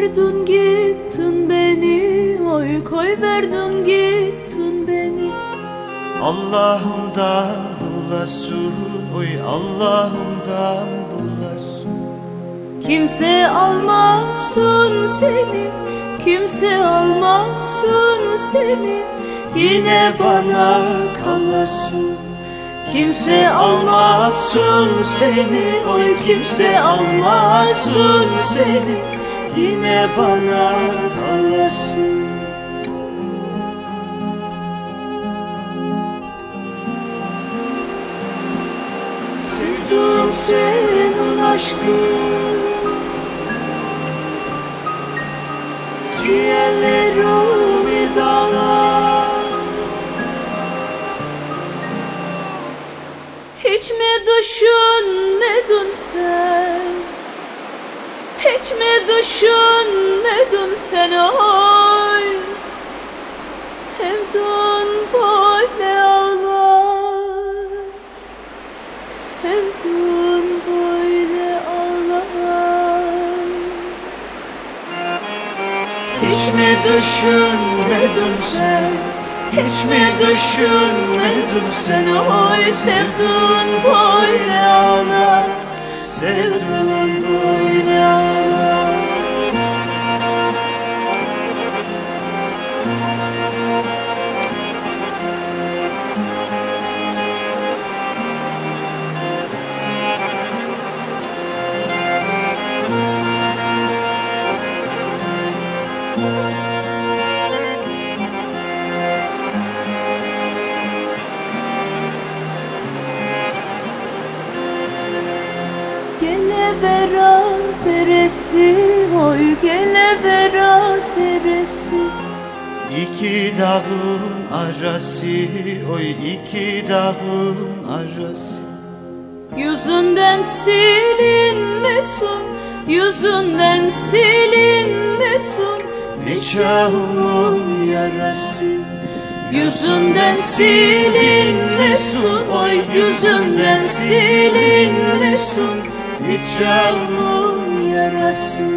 verdin gittin beni. Oy koy verdin gittin beni. Allah'ımdan bulasın. Oy Allah'ımdan bulasın. Kimse almasın seni. Kimse almasın seni. Yine bana kalasın. Kimse almasın seni. Oy kimse almasın seni Yine bana kalasın Sevdim senin aşkın Ciğerlerimi dağlar Hiç mi düşünmedin Hiç mi düşünmedin sen oy Sevdun böyle ağlar. Sevdun böyle ağlar. Hiç mi düşünmedin sen. Hiç mi düşünmedin sen Oy sevdin böyle ağlar. Sevdin Gelevera deresi Oy gelevera deresi. İki dağın arası Oy iki dağın arası. Yüzünden silinmesin Yüzünden silinmesin. Nikahımın yarası. Yüzünden silinmesin Oy yüzünden silinmesin Nikahımın yarası.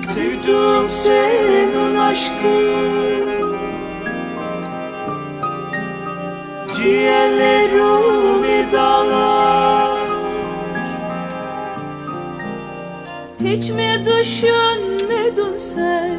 Sevdim senin aşkın Ciğerlerimi dağlar. Hiç mi düşünmedin sen